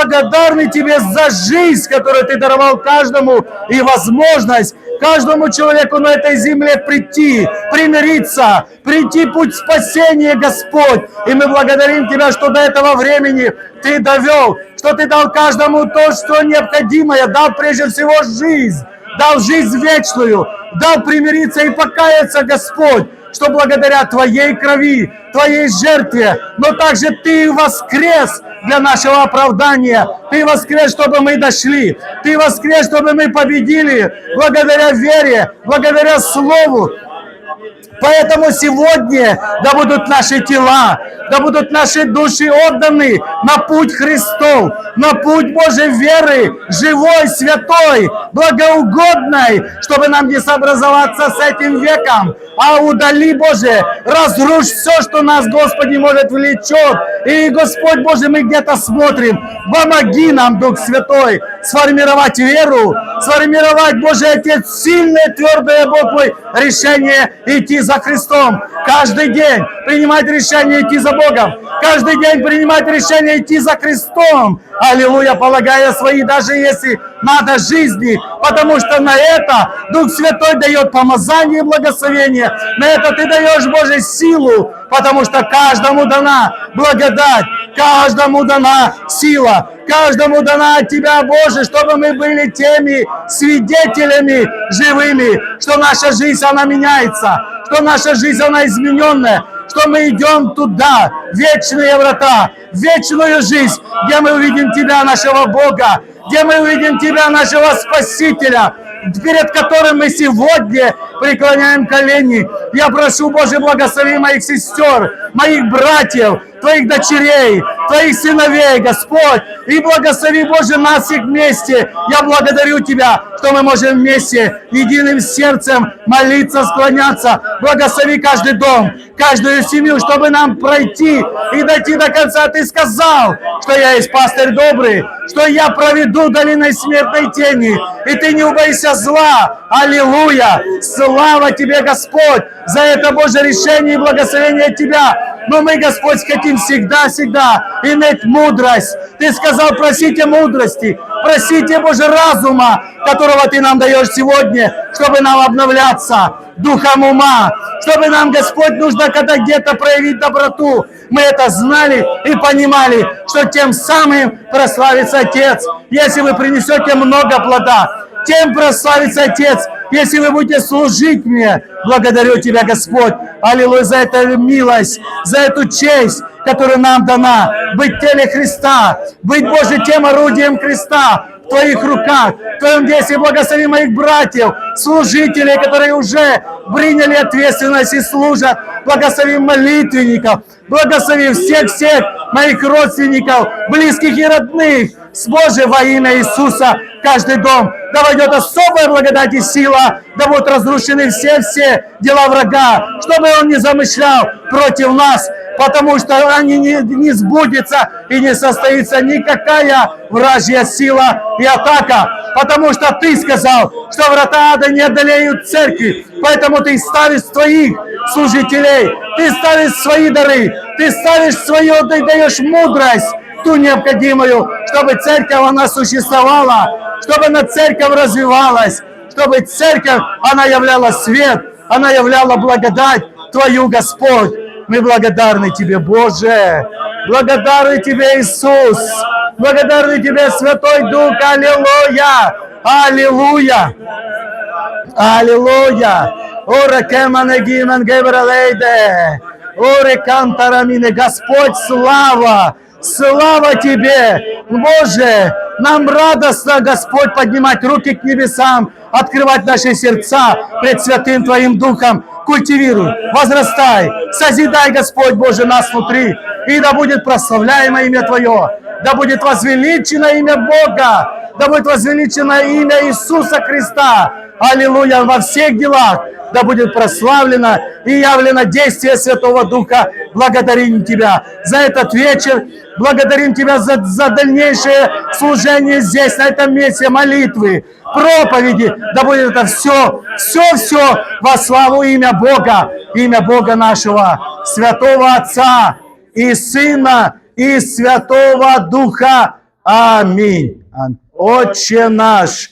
благодарны Тебе за жизнь, которую Ты даровал каждому, и возможность каждому человеку на этой земле прийти, примириться, прийти путь спасения, Господь. И мы благодарим Тебя, что до этого времени Ты довел, что Ты дал каждому то, что необходимое, дал прежде всего жизнь, дал жизнь вечную, дал примириться и покаяться, Господь что благодаря Твоей крови, Твоей жертве, но также Ты воскрес для нашего оправдания. Ты воскрес, чтобы мы дошли. Ты воскрес, чтобы мы победили благодаря вере, благодаря Слову. Поэтому сегодня да будут наши тела, да будут наши души отданы на путь Христов, на путь Божьей веры, живой, святой, благоугодной, чтобы нам не сообразоваться с этим веком, а удали, Боже, разрушь все, что нас, Господи, может влечет. И, Господь Боже, мы где-то смотрим, помоги нам, Дух Святой, сформировать веру, сформировать, Боже Отец, сильное, твердое, мой, решение идти за Христом. Каждый день принимать решение идти за Богом. Каждый день принимать решение идти за Христом. Аллилуйя, полагая свои, даже если надо жизни, потому что на это Дух Святой дает помазание и благословение. На это ты даешь, Боже, силу, потому что каждому дана благодать, каждому дана сила, каждому дана от Тебя, Боже, чтобы мы были теми свидетелями живыми, что наша жизнь, она меняется, что наша жизнь, она измененная, что мы идем туда, вечные врата, вечную жизнь, где мы увидим Тебя, нашего Бога, где мы увидим Тебя, нашего Спасителя, перед которым мы сегодня преклоняем колени. Я прошу, Боже, благослови моих сестер, моих братьев, Твоих дочерей, Твоих сыновей, Господь. И благослови, Боже, нас всех вместе. Я благодарю Тебя, что мы можем вместе, единым сердцем молиться, склоняться. Благослови каждый дом, каждую семью, чтобы нам пройти и дойти до конца. Ты сказал, что я есть пастырь добрый, что я проведу долиной смертной тени, и ты не убойся зла. Аллилуйя! Слава тебе, Господь, за это Божье решение и благословение Тебя. Но мы, Господь, хотим всегда-всегда иметь мудрость. Ты сказал, просите мудрости, просите, Боже, разума, которого Ты нам даешь сегодня, чтобы нам обновляться духом ума, чтобы нам, Господь, нужно когда где-то проявить доброту. Мы это знали и понимали, что тем самым прославится Отец, если вы принесете много плода тем прославится Отец, если вы будете служить мне. Благодарю Тебя, Господь, аллилуйя, за эту милость, за эту честь, которая нам дана, быть теле Христа, быть, Боже, тем орудием Христа, в Твоих руках, в Твоем действии. Благослови моих братьев, служителей, которые уже приняли ответственность и служат, благослови молитвенников, благослови всех-всех моих родственников, близких и родных, с Божьей во имя Иисуса каждый дом. Да войдет особая благодать и сила, да будут разрушены все-все дела врага, чтобы он не замышлял против нас, потому что они не, не сбудется и не состоится никакая вражья сила и атака, потому что ты сказал, что врата ада не одолеют церкви, поэтому ты ставишь своих служителей, ты ставишь свои дары, ты ставишь свое, ты даешь мудрость, ту необходимую, чтобы церковь, она существовала, чтобы она церковь развивалась, чтобы церковь, она являла свет, она являла благодать Твою, Господь. Мы благодарны Тебе, Боже, благодарны Тебе, Иисус, благодарны Тебе, Святой Дух, Аллилуйя, Аллилуйя, Аллилуйя. Ора кемане гимен гебралейде. Оре кантарамине. Господь, слава! Слава Тебе! Боже, нам радостно, Господь, поднимать руки к небесам, открывать наши сердца пред Святым Твоим Духом. Культивируй, возрастай, созидай, Господь Боже, нас внутри. И да будет прославляемо имя Твое, да будет возвеличено имя Бога, да будет возвеличено имя Иисуса Христа. Аллилуйя во всех делах, да будет прославлено и явлено действие Святого Духа. Благодарим Тебя за этот вечер, благодарим Тебя за, за дальнейшее служение здесь, на этом месте, молитвы, проповеди. Да будет это все, все-все во славу имя Бога, имя Бога нашего, Святого Отца и Сына и Святого Духа. Аминь. Ам- Отче наш,